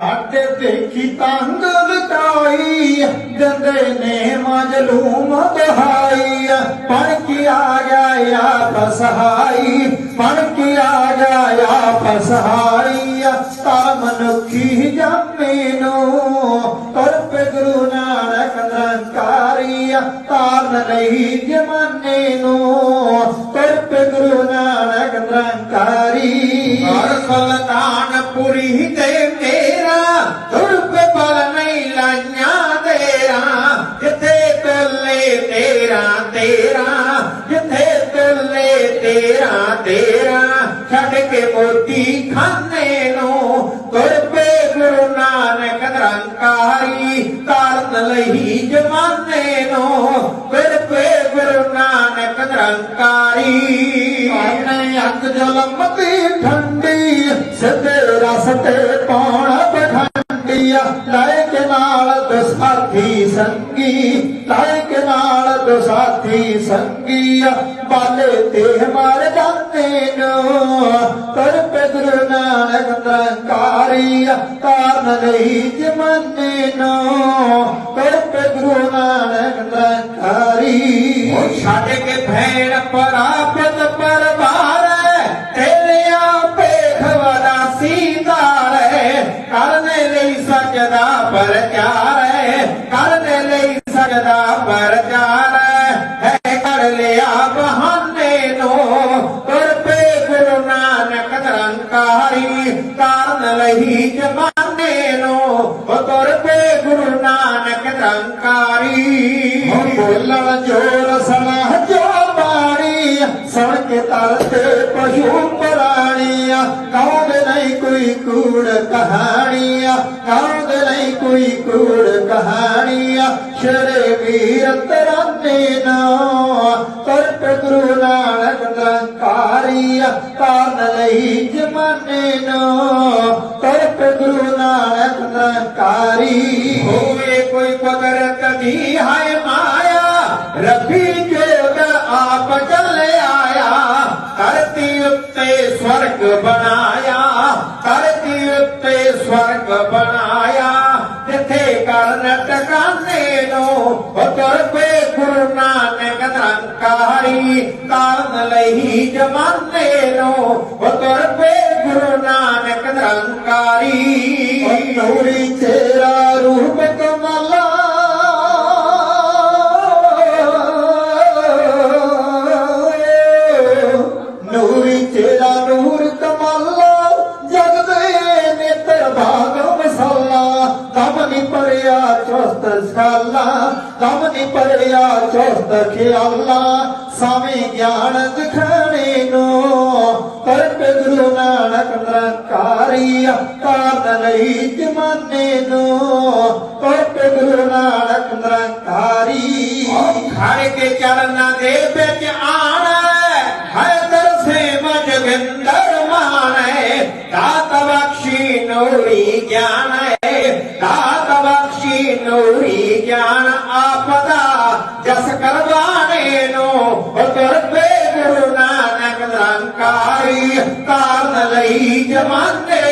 ਸਾਡੇ ਦੇਖੀ ਤੰਗ ਲਟਾਈ, ਜੰਦੇ ਨੇ ਮਜਲੂਮ ਬਹਾਈ। ਪੜ ਕੇ ਆ ਗਿਆ ਆ ਫਸਹਾਈ ਪੜ ਕੇ ਆ ਗਿਆ ਆ ਫਸਹਾਈ ਤਾਂ ਮਨੁੱਖੀ ਜੰਮੇ ਨੂੰ ਤਰਪ ਗੁਰੂ ਨਾਨਕ ਨਿਰੰਕਾਰੀ। ਤਾਰਨ ਲਈ ਜਮਾਨੇ ਨੂੰ ਤਰਪ ਗੁਰੂ ਨਾਨਕ ਨਿਰੰਕਾਰੀ। ਹਰ ਪੁਰੀ ਤੇ ਤੇਰਾ ਤੇਰਾ, ਜਿੱਥੇ ਤੁੱਲੇ ਤੇਰਾ ਤੇਰਾ, ਛੱਡ ਕੇ ਮੋਤੀ ਖਾਨੇ ਨੂੰ ਤੁਰਪੇ ਗੁਰੂ ਨਾਨਕ ਨਿਰੰਕਾਰੀ ਤਾਰਨ ਲਈ ਜਮਾਨੇ ਨੂੰ ਤੁਰਪੇ ਗੁਰੂ ਨਾਨਕ ਨਿਰੰਕਾਰੀ। ਆਣੇ ਅੱਗ ਜਲਮ ਦੀ ਠੰਡੀ, ਸਿੱਧੇ ਰਸਤੇ ਸੰਗੀ ਲੈ ਕੇ ਨਾਲ ਦਸਾਥੀ ਸੰਗੀ ਬਾਲੇ ਤੇ ਮਾਰ ਜਾਂਦੇ ਨੂੰ। ਤਰਪ ਗੁਰੂ ਨਾਨਕ ਨਿਰੰਕਾਰੀ ਤਾਰਨ ਲਈ ਜਮਾਨੇ ਨੂੰ। ਤਰਪ ਗੁਰੂ ਨਾਨਕ ਨਿਰੰਕਾਰੀ। ਉਹ ਛੱਡ ਕੇ ਭੈਣ ਪਰਾਪਤ ਪਰਵਾਰ ਤੇਰਿਆਂ ਪੇਖ ਵਦਾ ਸੀਤਾਰ ਕਰਨੇ ਲਈ ਸਜਦਾ ਪਰ ਬੋਲਣ ਜੋਰ ਸਲਾਹ ਜੋ ਬਾਣੀ ਸੁਣ ਕੇ ਤਰਤੇ ਪਸ਼ੂ ਪ੍ਰਾਣੀਆਂ ਕਾਉਂਦੇ ਨਹੀਂ ਕੋਈ ਕੂੜ ਕਹਾਣੀਆਂ ਕਹੋਗੇ ਨਹੀਂ ਕੋਈ ਕੂੜ ਕਹਾਣੀਆਂ। ਸ਼ਰੇ ਵੀਰ ਤਰਾਨੇ ਨਾ ਤਰਪ ਗੁਰੂ ਨਾਨਕ ਨਿਰੰਕਾਰੀ ਤਾਰਨ ਲਈ ਜਮਾਨੇ ਨੂੰ। ਤਰਪ ਗੁਰੂ ਨਾਨਕ ਨਿਰੰਕਾਰੀ ਹੋਵੇ ਕੋਈ ਕੁਦਰਤ ਕਦੀ ਹੈ ਰੱਬੀ ਜੋਗ ਆਪ ਚੱਲੇ ਆਇਆ ਧਰਤੀ ਉੱਤੇ ਸਵਰਗ ਬਣਾਇਆ। ਧਰਤੀ ਉੱਤੇ ਸਵਰਗ ਬਣਾਇਆ। ਜਿੱਥੇ ਕਰਨ ਟਿਕਾਣੇ ਨੂੰ ਉਤਰ ਪਏ ਗੁਰੂ ਨਾਨਕ ਨਿਰੰਕਾਰੀ। ਤਾਰਨ ਲਈ ਜਮਾਨੇ ਨੂੰ ਉਤਰ ਪਏ ਗੁਰੂ ਨਾਨਕ ਨਿਰੰਕਾਰੀ। ਨੂਰੀ ਚੋਸਤ ਸਾਲਾ ਦਮ ਨੀ ਪਰਿਆ ਚੋਸਤ ਖਿਆਲਾ, ਸਾਵੇਂ ਗਿਆਨ ਦਿਖਾਣੇ ਨੂੰ। ਕਰਪ ਗੁਰੂ ਨਾਨਕ ਨਿਰੰਕਾਰੀ ਕਾਰਨ ਲਈ ਜਮਾਨੇ ਨੂੰ। ਕਰਪ ਗੁਰੂ ਨਾਨਕ ਨਿਰੰਕਾਰੀ ਖੜ ਕੇ ਚਰਨਾਂ ਦੇ ਵਿੱਚ ਆਣਾ ਹੈ। ਦਰਸੇ ਮਜਗੰਦਰ ਮਾਨੇ ਦਾਤ ਬਖਸ਼ੀ ਨੂਰੀ ਗਿਆਨ ਲਈ ਜਮਾਨੇ